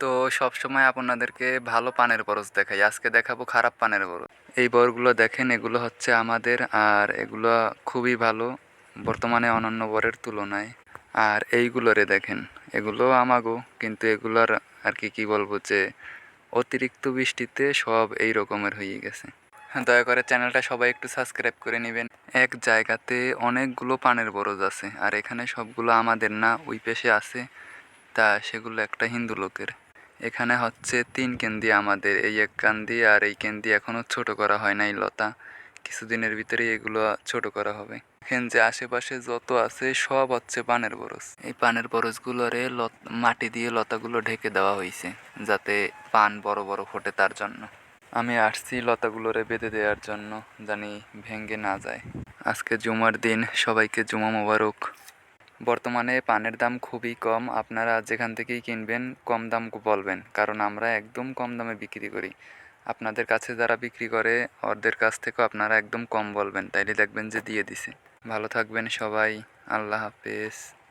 তো সব সময় আপনাদেরকে ভালো পানের বরজ দেখাই। আজকে দেখাবো খারাপ পানের বরজ। এই বরগুলো দেখেন, এগুলো হচ্ছে আমাদের, আর এগুলো খুবই ভালো বর্তমানে অনন্য বরের তুলনায়। আর এইগুলোরে দেখেন, এগুলো আমাগো, কিন্তু এগুলোর আর কি কি বলব যে, অতিরিক্ত বৃষ্টিতে সব এই রকমের হয়ে গেছে। দয়া করে চ্যানেলটা সবাই একটু সাবস্ক্রাইব করে নেবেন। এক জায়গাতে অনেকগুলো পানের বরজ আছে, আর এখানে সবগুলো আমাদের না, ওই পেশে আছে, তা সেগুলো একটা হিন্দু লোকের। এখানে হচ্ছে তিন কেন্দি আমাদের। এই এক কান্দি আর এই কেন্দি এখনও ছোট করা হয় নাই, লতা। কিছুদিনের ভিতরেই এগুলো ছোট করা হবে। এখানে যে আশেপাশে যত আছে সব হচ্ছে পানের বরজ। এই পানের বরজগুলোরে লত, মাটি দিয়ে লতাগুলো ঢেকে দেওয়া হয়েছে যাতে পান বড় বড় ফোটে তার জন্য। আমি আসছি লতাগুলোরে বেঁধে দেওয়ার জন্য, জানি ভেঙে না যায়। আজকে জুমার দিন, সবাইকে জুমা মোবারক। বর্তমানে পানের দাম খুবই কম। আপনারা যেখান থেকেই কিনবেন, কম দাম বলবেন, কারণ আমরা একদম কম দামে বিক্রি করি। আপনাদের কাছে যারা বিক্রি করে, ওদের কাছ থেকেও আপনারা একদম কম বলবেন। তাইলে দেখবেন যে দিয়ে দিছে। ভালো থাকবেন সবাই। আল্লাহ হাফেজ।